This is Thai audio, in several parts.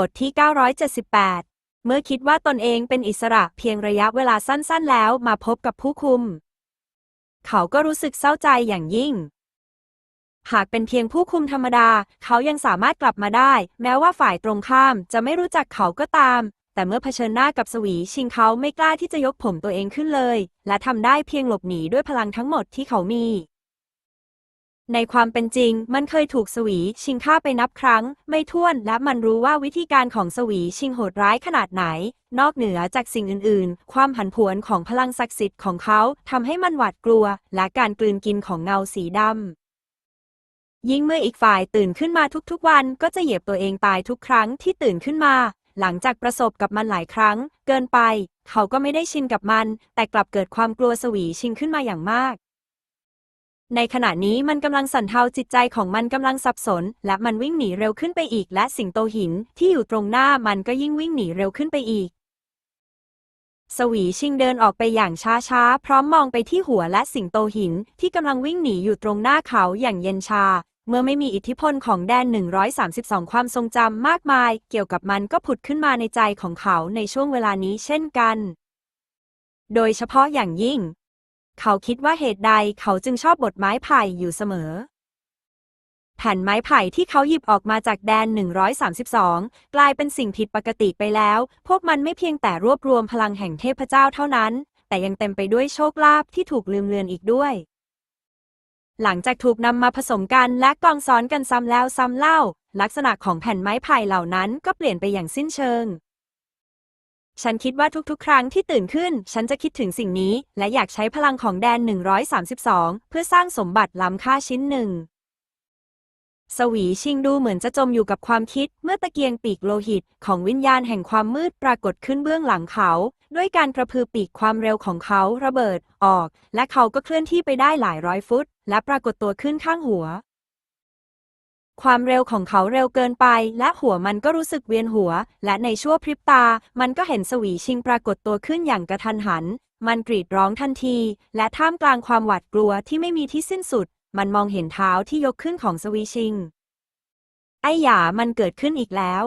บทที่ 978 เมื่อคิดว่าตนเองเป็นอิสระเพียงระยะเวลาสั้นๆ แล้วมาพบกับผู้คุม เขาก็รู้สึกเศร้าใจอย่างยิ่ง หากเป็นเพียงผู้คุมธรรมดา เขายังสามารถกลับมาได้ แม้ว่าฝ่ายตรงข้ามจะไม่รู้จักเขาก็ตาม แต่เมื่อเผชิญหน้ากับสวีชิงเขาไม่กล้าที่จะยกผมตัวเองขึ้นเลย และทำได้เพียงหลบหนีด้วยพลังทั้งหมดที่เขามี ในความเป็นจริง มันเคยถูกสวีชิงฆ่าไปนับครั้ง ไม่ถ้วนและมันรู้ว่าวิธีการของสวีชิงโหดร้ายขนาดไหน นอกเหนือจากสิ่งอื่นๆ ความผันผวนของพลังศักดิ์สิทธิ์ของเขาทำให้มันหวาดกลัว และการกลืนกินของเงาสีดำยิ่งเมื่ออีกฝ่ายตื่นขึ้นมาทุกๆวันก็จะเหยียบตัวเองตายทุกครั้งที่ตื่นขึ้นมา หลังจากประสบกับมันหลายครั้ง เกินไป เขาก็ไม่ได้ชินกับมัน แต่กลับเกิดความกลัวสวีชิงขึ้นมาอย่างมาก ในขณะนี้มันกำลังสั่นเทาจิตใจของมันกำลังสับสน และมันวิ่งหนีเร็วขึ้นไปอีก และสิงโตหินที่อยู่ตรงหน้ามันก็ยิ่งวิ่งหนีเร็วขึ้นไปอีก สวีชิงเดินออกไปอย่างช้าๆ พร้อมมองไปที่หัวและสิงโตหินที่กำลังวิ่งหนีอยู่ตรงหน้าเขาอย่างเย็นชา เมื่อไม่มีอิทธิพลของแดน 132 ความทรงจำมากมาย เกี่ยวกับมันก็ผุดขึ้นมาในใจของเขาในช่วงเวลานี้เช่นกัน โดยเฉพาะอย่างยิ่ง เขาคิดว่าเหตุใดเขาจึงชอบบทไม้ไผ่อยู่เสมอ แผ่นไม้ไผ่ที่เขาหยิบออกมาจากแดน 132 กลายเป็นสิ่งผิดปกติไปแล้ว พวกมันไม่เพียงแต่รวบรวมพลังแห่งเทพเจ้าเท่านั้น แต่ยังเต็มไปด้วยโชคลาภที่ถูกลืมเลือนอีกด้วย หลังจากถูกนำมาผสมกันและกองซ้อนกันซ้ำแล้วซ้ำเล่า ลักษณะของแผ่นไม้ไผ่เหล่านั้นก็เปลี่ยนไปอย่างสิ้นเชิง ฉันคิดว่าทุกๆ ครั้งที่ตื่นขึ้น ฉันจะคิดถึงสิ่งนี้ และอยากใช้พลังของแดน 132 เพื่อสร้างสมบัติล้ำค่าชิ้นหนึ่ง สวีชิงดูเหมือนจะจมอยู่กับความคิด เมื่อตะเกียงปีกโลหิต ของวิญญาณแห่งความมืดปรากฏขึ้นเบื้องหลังเขา ด้วยการกระพือปีกความเร็วของเขาระเบิดออก และเขาก็เคลื่อนที่ไปได้หลายร้อยฟุต และปรากฏตัวขึ้นข้างหัว ความเร็วของเขาเร็วเกินไป และหัวมันก็รู้สึกเวียนหัว และในชั่วพริบตา มันก็เห็นสวีชิงปรากฏตัวขึ้นอย่างกระทันหัน มันกรีดร้องทันที และท่ามกลางความหวาดกลัวที่ไม่มีที่สิ้นสุด มันมองเห็นเท้าที่ยกขึ้นของสวีชิง ไอ้หยามันเกิดขึ้นอีกแล้ว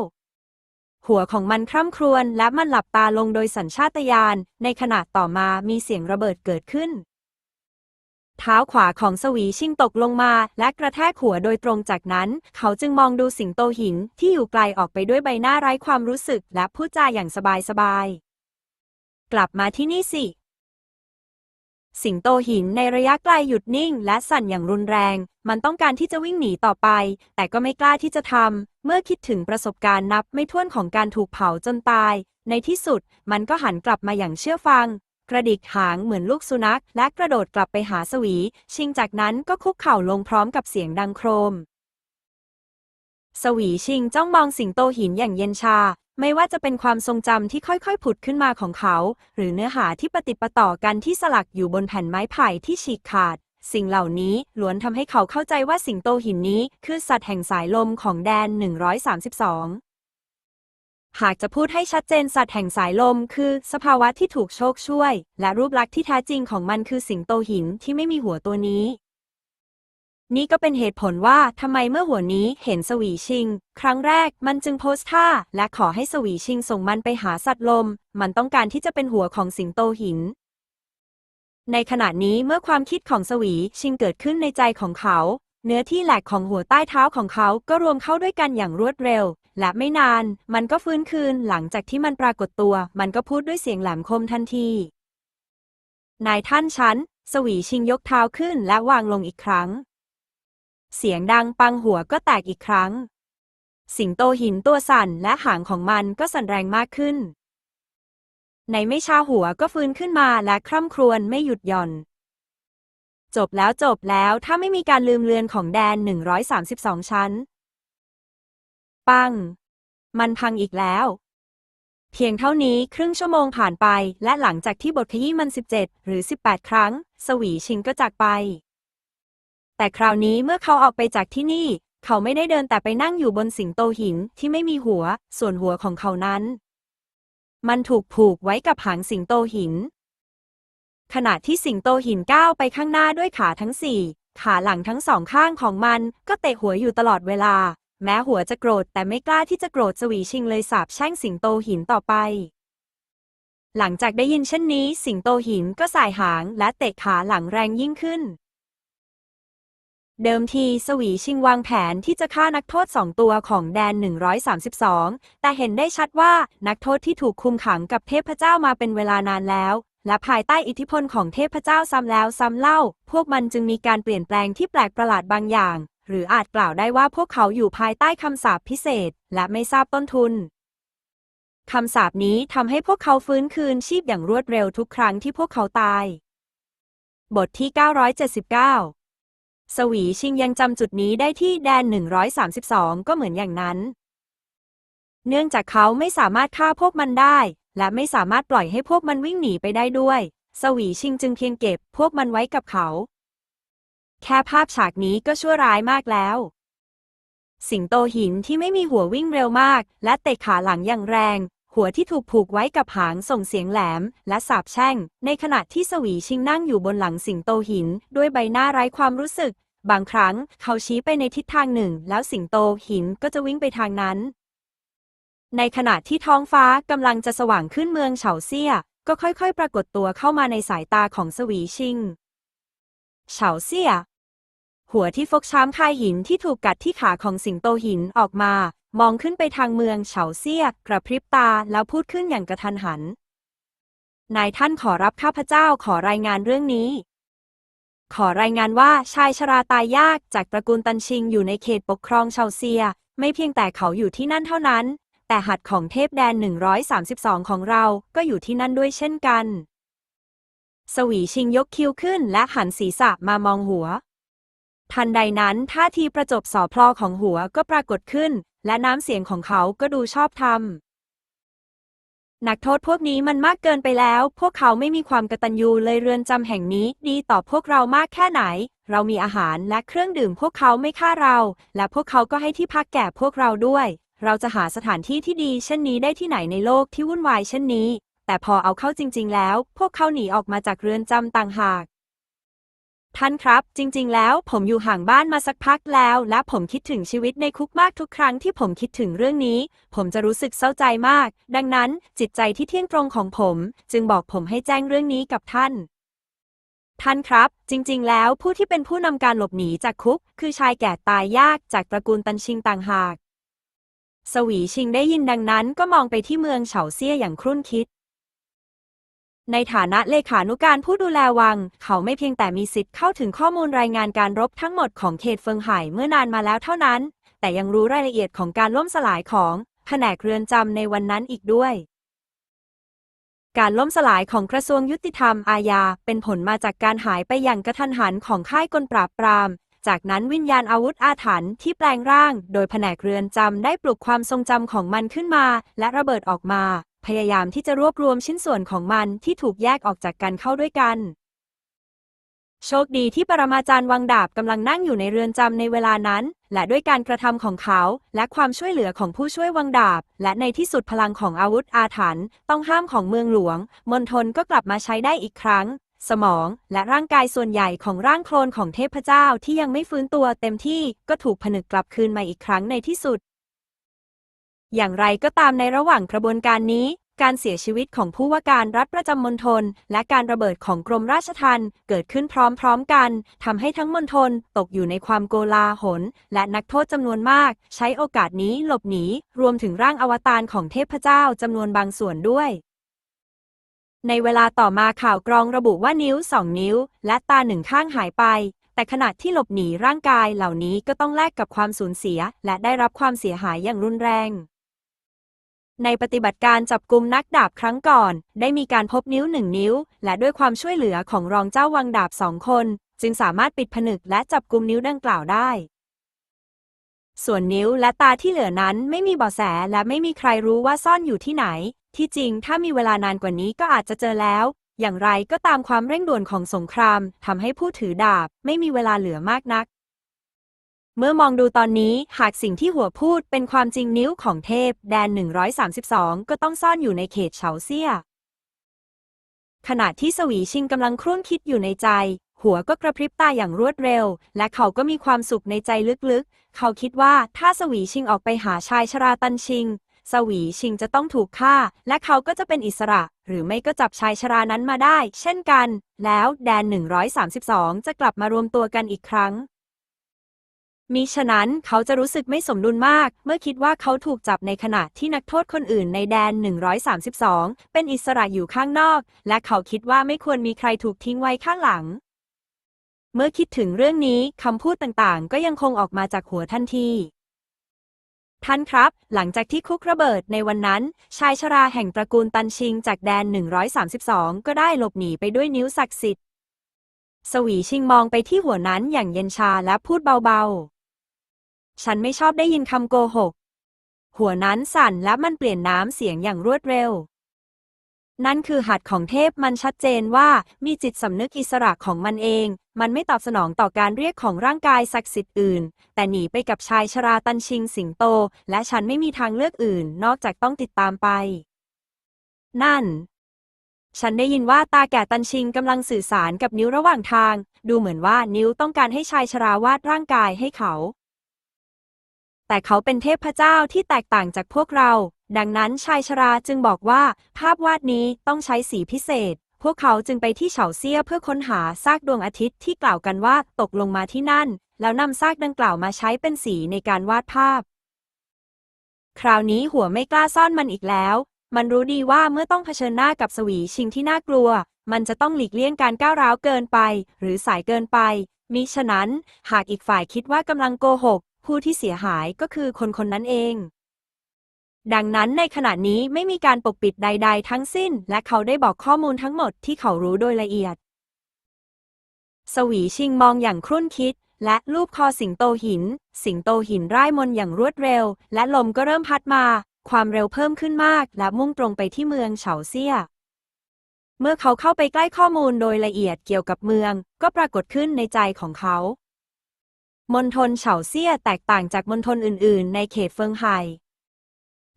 หัวของมันคร่ำครวญและมันหลับตาลงโดยสัญชาตญาณ ในขณะต่อมามีเสียงระเบิดเกิดขึ้น เท้าขวาของสวีชิงตกลงมา และกระแทกหัวโดยตรงจากนั้น เขาจึงมองดูสิงโตหินที่อยู่ไกลออกไปด้วยใบหน้าไร้ความรู้สึกและพูดจาอย่างสบายๆ กลับมาที่นี่สิ สิงโตหินในระยะไกลหยุดนิ่ง และสั่นอย่างรุนแรง มันต้องการที่จะวิ่งหนีต่อไป แต่ก็ไม่กล้าที่จะทำเมื่อคิดถึงประสบการณ์นับไม่ถ้วนของการถูกเผาจนตาย ในที่สุด มันก็หันกลับมาอย่างเชื่อฟัง กระดิกหางเหมือนลูกสุนัข และกระโดดกลับไปหาสวี ชิงจากนั้นก็คุกเข่าลงพร้อมกับเสียงดังโครม สวีชิงจ้องมองสิงโตหินอย่างเย็นชา ไม่ว่าจะเป็นความทรงจำที่ค่อยๆ ผุดขึ้นมาของเขา หรือเนื้อหาที่ปฏิปต่อกันที่สลักอยู่บนแผ่นไม้ไผ่ที่ฉีกขาด สิ่งเหล่านี้ล้วนทำให้เขาเข้าใจว่าสิงโตหินนี้ คือสัตว์แห่งสายลมของแดน 132 หากจะพูดให้ชัดเจนสัตว์แห่งสายลม คือ สภาวะที่ถูกโชคช่วย และรูปลักษณ์ที่แท้จริงของมันคือสิงโตหินที่ไม่มีหัวตัวนี้ นี่ก็เป็นเหตุผลว่าทำไมเมื่อหัวนี้เห็นสวีชิง ครั้งแรกมันจึงโพสท่า และขอให้สวีชิงส่งมันไปหาสัตว์ลม มันต้องการที่จะเป็นหัวของสิงโตหิน ในขณะนี้เมื่อความคิดของสวีชิงเกิดขึ้นในใจของเขา เนื้อที่แหลกของหัวใต้เท้าของเขาก็รวมเข้าด้วยกันอย่างรวดเร็ว และไม่นาน มันก็ฟื้นคืนหลังจากที่มันปรากฏตัว มันก็พูดด้วยเสียงแหลมคมทันที นายท่านฉัน สวีชิงยกเท้าขึ้นและวางลงอีกครั้ง เสียงดังปังหัวก็แตกอีกครั้ง สิงโตหินตัวสั่นและหางของมันก็สั่นแรงมากขึ้น ในไม่ช้าหัวก็ฟื้นขึ้นมาและคร่ำครวญไม่หยุดหย่อน จบแล้วจบแล้วถ้าไม่มีการลืมเลือนของแดน 132 ชั้น ปัง มันพังอีกแล้ว เพียงเท่านี้ครึ่งชั่วโมงผ่านไป และหลังจากที่บทขยี้มัน 17 หรือ 18 ครั้ง สวีชิงก็จากไป แต่คราวนี้เมื่อเขาออกไปจากที่นี่ เขาไม่ได้เดินแต่ไปนั่งอยู่บนสิงโตหินที่ไม่มีหัว ส่วนหัวของเขานั้น มันถูกผูกไว้กับหางสิงโตหิน ขณะที่สิงโตหินก้าวไปข้างหน้าด้วยขาทั้งสี่ ขาหลังทั้งสองข้างของมันก็เตะหัวอยู่ตลอดเวลา แม้หัวจะโกรธแต่ไม่กล้าที่จะโกรธสวีชิงเลยสาบแช่งสิงโตหินต่อไป หลังจากได้ยินเช่นนี้ สิงโตหินก็สายหางและเตะขาหลังแรงยิ่งขึ้นเดิมทีสวีชิงวางแผนที่จะฆ่านักโทษสองตัวของแดน 132 แต่เห็นได้ชัดว่านักโทษที่ถูกคุมขังกับเทพเจ้ามาเป็นเวลานานแล้ว และภายใต้อิทธิพลของเทพเจ้าซ้ำแล้วซ้ำเล่า พวกมันจึงมีการเปลี่ยนแปลงที่แปลกประหลาดบางอย่าง หรืออาจกล่าวได้ว่าพวกเขาอยู่ภายใต้คำสาปพิเศษ และไม่ทราบต้นทุนคำสาปนี้ทำให้พวกเขาฟื้นคืนชีพอย่างรวดเร็วทุกครั้งที่พวกเขาตาย บทที่ 979 สวีชิงยังจำจุดนี้ได้ที่แดน 132 ก็เหมือนอย่างนั้น เนื่องจากเขาไม่สามารถฆ่าพวกมันได้ และไม่สามารถปล่อยให้พวกมันวิ่งหนีไปได้ด้วย สวีชิงจึงเพียงเก็บพวกมันไว้กับเขา แค่ภาพฉากนี้ก็ชั่วร้ายมากแล้ว สิงโตหินที่ไม่มีหัววิ่งเร็วมาก และเตะขาหลังอย่างแรง หัวที่ถูกผูกไว้กับหางส่งเสียงแหลม และสาบแช่ง ในขณะที่สวีชิงนั่งอยู่บนหลังสิงโตหิน ด้วยใบหน้าไร้ความรู้สึก บางครั้งเขาชี้ไปในทิศทางหนึ่ง แล้วสิงโตหินก็จะวิ่งไปทางนั้น ในขณะที่ท้องฟ้ากำลังจะสว่างขึ้นเมืองเฉาเซี่ย ก็ค่อยๆ ปรากฏตัวเข้ามาในสายตาของสวีชิง เฉาเซี่ย หัวที่ฟกช้ำคายหินที่ถูกกัดที่ขาของสิงโตหินออกมา มองขึ้นไปทางเมืองเฉาเซี่ย กระพริบตาแล้วพูดขึ้นอย่างกระทันหัน นายท่านขอรับข้าพเจ้าขอรายงานเรื่องนี้ ขอรายงานว่าชายชราตายยากจากตระกูลตันชิงอยู่ในเขตปกครองเฉาเซีย ไม่เพียงแต่เขาอยู่ที่นั่นเท่านั้น แต่หัดของเทพแดน 132 ของเราก็อยู่ที่นั่นด้วยเช่นกัน สวีชิงยกคิ้วขึ้นและหันศีรษะมามองหัว ทันใดนั้นท่าทีประจบสอพลอของหัวก็ปรากฏขึ้น และน้ำเสียงของเขาก็ดูชอบธรรมนักโทษพวกนี้มันมากเกินไปแล้ว พวกเขาไม่มีความกตัญญูเลยเรือนจำแห่งนี้ ดีต่อพวกเรามากแค่ไหน เรามีอาหารและเครื่องดื่มพวกเขาไม่ฆ่าเรา และพวกเขาก็ให้ที่พักแก่พวกเราด้วย เราจะหาสถานที่ที่ดีเช่นนี้ได้ที่ไหนในโลกที่วุ่นวายเช่นนี้ แต่พอเอาเข้าจริง ๆ แล้ว พวกเขาหนีออกมาจากเรือนจำต่างหาก ท่านครับ จริง ๆ แล้วผมอยู่ห่างบ้านมาสักพักแล้ว และผมคิดถึงชีวิตในคุกมากทุกครั้งที่ผมคิดถึงเรื่องนี้ ผมจะรู้สึกเศร้าใจมาก ดังนั้นจิตใจที่เที่ยงตรงของผม จึงบอกผมให้แจ้งเรื่องนี้กับท่านท่านครับ จริง ๆ แล้วผู้ที่เป็นผู้นำการหลบหนีจากคุก คือชายแก่ตายยากจากตระกูลตันชิงต่างหาก สวีชิงได้ยินดังนั้นก็มองไปที่เมืองเฉาเซี่ยอย่างครุ่นคิด ในฐานะเลขานุการผู้ดูแลวัง เขาไม่เพียงแต่มีสิทธิ์เข้าถึงข้อมูลรายงานการรบทั้งหมดของเขตเฟิงไห่เมื่อนานมาแล้วเท่านั้น แต่ยังรู้รายละเอียดของการล่มสลายของแผนกเรือนจำในวันนั้นอีกด้วยการล่มสลายของกระทรวงยุติธรรมอาญาเป็นผลมาจากการหายไปอย่างกระทันหันของค่ายกลปราบปราม จากนั้นวิญญาณอาวุธอาถรรพ์ที่แปลงร่าง โดยแผนกเรือนจำได้ปลุกความทรงจำของมันขึ้นมา และระเบิดออกมา พยายามที่จะรวบรวมชิ้นส่วนของมันที่ถูกแยกออกจากกันเข้าด้วยกัน โชคดีที่ปรมาจารย์วังดาบกำลังนั่งอยู่ในเรือนจำในเวลานั้น และด้วยการกระทำของเขา และความช่วยเหลือของผู้ช่วยวังดาบ และในที่สุดพลังของอาวุธอาถรรพ์ต้องห้ามของเมืองหลวงมณฑลก็กลับมาใช้ได้อีกครั้ง สมอง และร่างกายส่วนใหญ่ของร่างโคลนของเทพเจ้าที่ยังไม่ฟื้นตัวเต็มที่ก็ถูกผนึกกลับคืนมาอีกครั้งในที่สุด อย่างไรก็ตามในระหว่างกระบวนการนี้ การเสียชีวิตของผู้ว่าการรัฐประจำมณฑลและการระเบิดของกรมราชทัณฑ์เกิดขึ้นพร้อมๆกันทำให้ทั้งมณฑลตกอยู่ในความโกลาหล และนักโทษจำนวนมาก ใช้โอกาสนี้หลบหนีรวมถึงร่างอวตารของเทพเจ้าจำนวนบางส่วนด้วย ในเวลาต่อมาข่าวกรองระบุว่านิ้วสองนิ้ว และตาหนึ่งข้างหายไป แต่ขณะที่หลบหนีร่างกายเหล่านี้ก็ต้องแลกกับความสูญเสีย และได้รับความเสียหายอย่างรุนแรง ในปฏิบัติการจับกลุ่มนักดาบครั้งก่อน ได้มีการพบนิ้วหนึ่งนิ้ว และด้วยความช่วยเหลือของรองเจ้าวังดาบสองคน จึงสามารถปิดผนึกและจับกลุ่มนิ้วดังกล่าวได้ส่วนนิ้วและตาที่เหลือนั้นไม่มีเบาะแสและไม่มีใครรู้ว่าซ่อนอยู่ที่ไหน ที่จริงถ้ามีเวลานานกว่านี้ก็อาจจะเจอแล้ว อย่างไรก็ตามความเร่งด่วนของสงครามทำให้ผู้ถือดาบไม่มีเวลาเหลือมากนัก เมื่อมองดูตอนนี้หากสิ่งที่หัวพูดเป็นความจริงนิ้วของเทพ แดน 132 ก็ต้องซ่อนอยู่ในเขตเฉาเซี่ย ขณะที่สวีชิงกำลังครุ่นคิดอยู่ในใจ หัวก็กระพริบตาอย่างรวดเร็ว และเขาก็มีความสุขในใจลึกๆ เขาคิดว่าถ้าสวีชิงออกไปหาชายชราตันชิง สวีชิงจะต้องถูกฆ่า และเขาก็จะเป็นอิสระ หรือไม่ก็จับชายชรานั้นมาได้ เช่นกัน แล้วแดน 132 จะกลับมารวมตัวกันอีกครั้ง มิฉะนั้นเขาจะรู้สึกไม่สมดุลมาก เมื่อคิดว่าเขาถูกจับในขณะที่นักโทษคนอื่นในแดน 132 เป็นอิสระอยู่ข้างนอก และเขาคิดว่าไม่ควรมีใครถูกทิ้งไว้ข้างหลัง เมื่อคิดถึงเรื่องนี้คำพูดต่างๆ ก็ยังคงออกมาจากหัวทันที ท่านครับ หลังจากที่คุกระเบิดในวันนั้น ชายชราแห่งตระกูลตันชิงจากแดน 132 ก็ได้หลบหนีไปด้วยนิ้วศักดิ์สิทธิ์ สวีชิงมองไปที่หัวนั้นอย่างเย็นชาและพูดเบาๆ ฉันไม่ชอบได้ยินคำโกหก หัวนั้นสั่นและมันเปลี่ยนน้ำเสียงอย่างรวดเร็ว นั่นคือหัดของเทพมันชัดเจนว่ามีจิตสำนึกอิสระของมันเอง มันไม่ตอบสนองต่อการเรียกของร่างกายศักดิ์สิทธิ์อื่น แต่หนีไปกับชายชราตันชิงสิงโต และฉันไม่มีทางเลือกอื่น นอกจากต้องติดตามไป นั่น ฉันได้ยินว่าตาแก่ตันชิงกำลังสื่อสารกับนิ้วระหว่างทาง ดูเหมือนว่านิ้วต้องการให้ชายชราวาดร่างกายให้เขา แต่เขาเป็นเทพเจ้าที่แตกต่างจากพวกเรา ดังนั้นชายชราจึงบอกว่า ภาพวาดนี้ต้องใช้สีพิเศษ พวกเขาจึงไปที่เฉาเซี่ยเพื่อค้นหาซากดวงอาทิตย์ที่กล่าวกันว่าตกลงมาที่นั่น แล้วนำซากดังกล่าวมาใช้เป็นสีในการวาดภาพ คราวนี้หัวไม่กล้าซ่อนมันอีกแล้ว มันรู้ดีว่าเมื่อต้องเผชิญหน้ากับสวีชิงที่น่ากลัว มันจะต้องหลีกเลี่ยงการก้าวร้าวเกินไป หรือสายเกินไป มิฉะนั้น หากอีกฝ่ายคิดว่ากำลังโกหก ผู้ที่เสียหายก็คือคนคนนั้นเอง ดังนั้นในขณะนี้ไม่มีการปกปิดใด ๆ ทั้งสิ้น และเขาได้บอกข้อมูลทั้งหมดที่เขารู้โดยละเอียด สวีชิงมองอย่างครุ่นคิด และลูบคอสิงโตหิน สิงโตหินร่ายมนอย่างรวดเร็ว และลมก็เริ่มพัดมา ความเร็วเพิ่มขึ้นมาก และมุ่งตรงไปที่เมืองเฉาเซี่ย เมื่อเขาเข้าไปใกล้ข้อมูลโดยละเอียดเกี่ยวกับเมือง ก็ปรากฏขึ้นในใจของเขามณฑลเฉาเซี่ยแตกต่างจากมณฑลอื่น ๆ ในเขตเฟิงไห่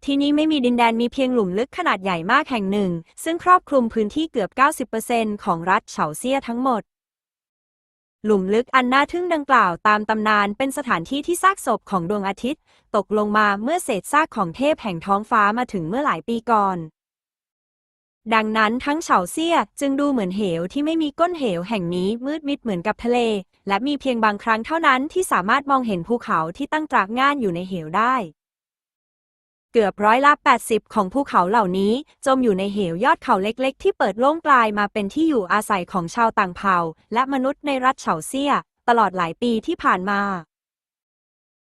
ที่นี่ไม่มีดินแดนมีเพียงหลุมลึกขนาดใหญ่มากแห่งหนึ่ง ซึ่งครอบคลุมพื้นที่เกือบ 90%ของรัฐเฉาเซี่ยทั้งหมด หลุมลึกอันน่าทึ่งดังกล่าวตามตำนานเป็นสถานที่ที่ซากศพของดวงอาทิตย์ ตกลงมาเมื่อเศษซากของเทพแห่งท้องฟ้ามาถึงเมื่อหลายปีก่อน ดังนั้นทั้งเฉาเซี่ยจึงดูเหมือนเหวที่ไม่มีก้นเหวแห่งนี้มืดมิดเหมือนกับทะเล และมีเพียงบางครั้งเท่านั้นที่สามารถมองเห็นภูเขาที่ตั้งตรากง่านอยู่ในเหวได้ เกือบร้อยละ 80 ของภูเขาเหล่านี้ จมอยู่ในเหวยอดเขาเล็กๆ ที่เปิดโล่งกลายมาเป็นที่อยู่อาศัยของชาวต่างเผ่า และมนุษย์ในรัฐเฉาเซี่ย ตลอดหลายปีที่ผ่านมา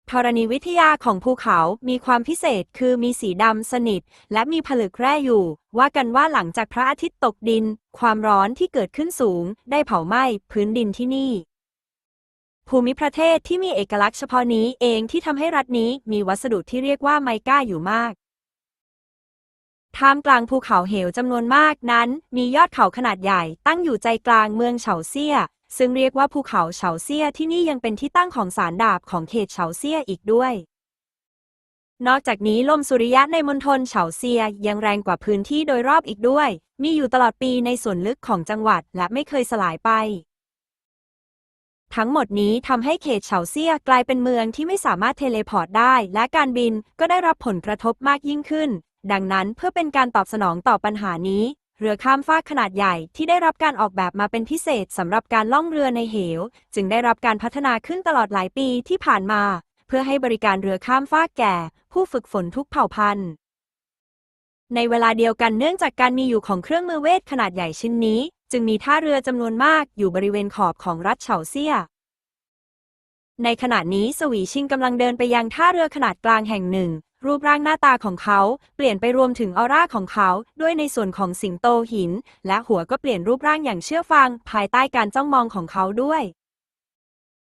ธรณีวิทยาของภูเขามีความพิเศษคือมีสีดำสนิท และมีผลึกแร่อยู่ ว่ากันว่าหลังจากพระอาทิตย์ตกดิน ความร้อนที่เกิดขึ้นสูง ได้เผาไหม้พื้นดินที่นี่ ภูมิประเทศที่มีเอกลักษณ์เฉพาะนี้เองที่ทำให้รัฐนี้มีวัสดุที่เรียกว่าไมก้าอยู่มาก ท่ามกลางภูเขาเหวจำนวนมากนั้น มียอดเขาขนาดใหญ่ ตั้งอยู่ใจกลางเมืองเฉาเซี่ย ซึ่งเรียกว่าภูเขาเฉาเซี่ยที่นี่ยังเป็นที่ตั้งของศาลดาบของเขตเฉาเซี่ยอีกด้วย นอกจากนี้ลมสุริยะในมณฑลเฉาเซียยังแรงกว่าพื้นที่โดยรอบอีกด้วย มีอยู่ตลอดปีในส่วนลึกของจังหวัดและไม่เคยสลายไป ทั้งหมดนี้ทำให้เขตเฉาเซี่ยกลายเป็นเมืองที่ไม่สามารถเทเลพอร์ตได้ และการบินก็ได้รับผลกระทบมากยิ่งขึ้น ดังนั้นเพื่อเป็นการตอบสนองต่อปัญหานี้ เรือข้ามฟากขนาดใหญ่ที่ได้รับการออกแบบมาเป็นพิเศษสำหรับการล่องเรือในเหว จึงได้รับการพัฒนาขึ้นตลอดหลายปีที่ผ่านมา เพื่อให้บริการเรือข้ามฟากแก่ ผู้ฝึกฝนทุกเผ่าพันธุ์ในเวลาเดียวกันเนื่องจากการมีอยู่ของเครื่องมือเวทขนาดใหญ่ชิ้นนี้ จึงมีท่าเรือจำนวนมากอยู่บริเวณขอบของรัฐเฉาเซี่ย ในขณะนี้สวีชิงกำลังเดินไปยังท่าเรือขนาดกลางแห่งหนึ่ง รูปร่างหน้าตาของเขาเปลี่ยนไปรวมถึงออร่าของเขา ด้วยในส่วนของสิงโตหิน และหัวก็เปลี่ยนรูปร่างอย่างเชื่อฟัง ภายใต้การจ้องมองของเขาด้วย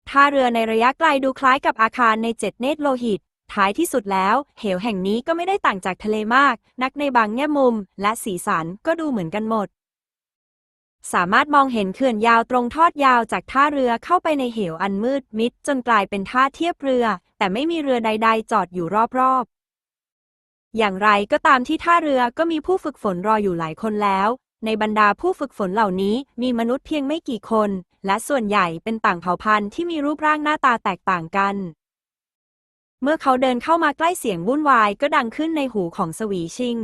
ท่าเรือในระยะไกลดูคล้ายกับอาคารในเจ็ดเนตรโลหิต ท้ายที่สุดแล้ว เหวแห่งนี้ก็ไม่ได้ต่างจากทะเลมาก นักในบางแง่มุม และสีสันก็ดูเหมือนกันหมด สามารถมองเห็นเขื่อนยาวตรงทอดยาวจากท่าเรือเข้าไปในเหวอันมืดมิดจนกลายเป็นท่าเทียบเรือ แต่ไม่มีเรือใด ๆ จอดอยู่รอบๆ อย่างไรก็ตามที่ท่าเรือก็มีผู้ฝึกฝนรออยู่หลายคนแล้ว ในบรรดาผู้ฝึกฝนเหล่านี้มีมนุษย์เพียงไม่กี่คน และส่วนใหญ่เป็นต่างเผ่าพันธุ์ที่มีรูปร่างหน้าตาแตกต่างกัน เมื่อเขาเดินเข้ามาใกล้เสียงวุ่นวายก็ดังขึ้นในหูของสวีชิง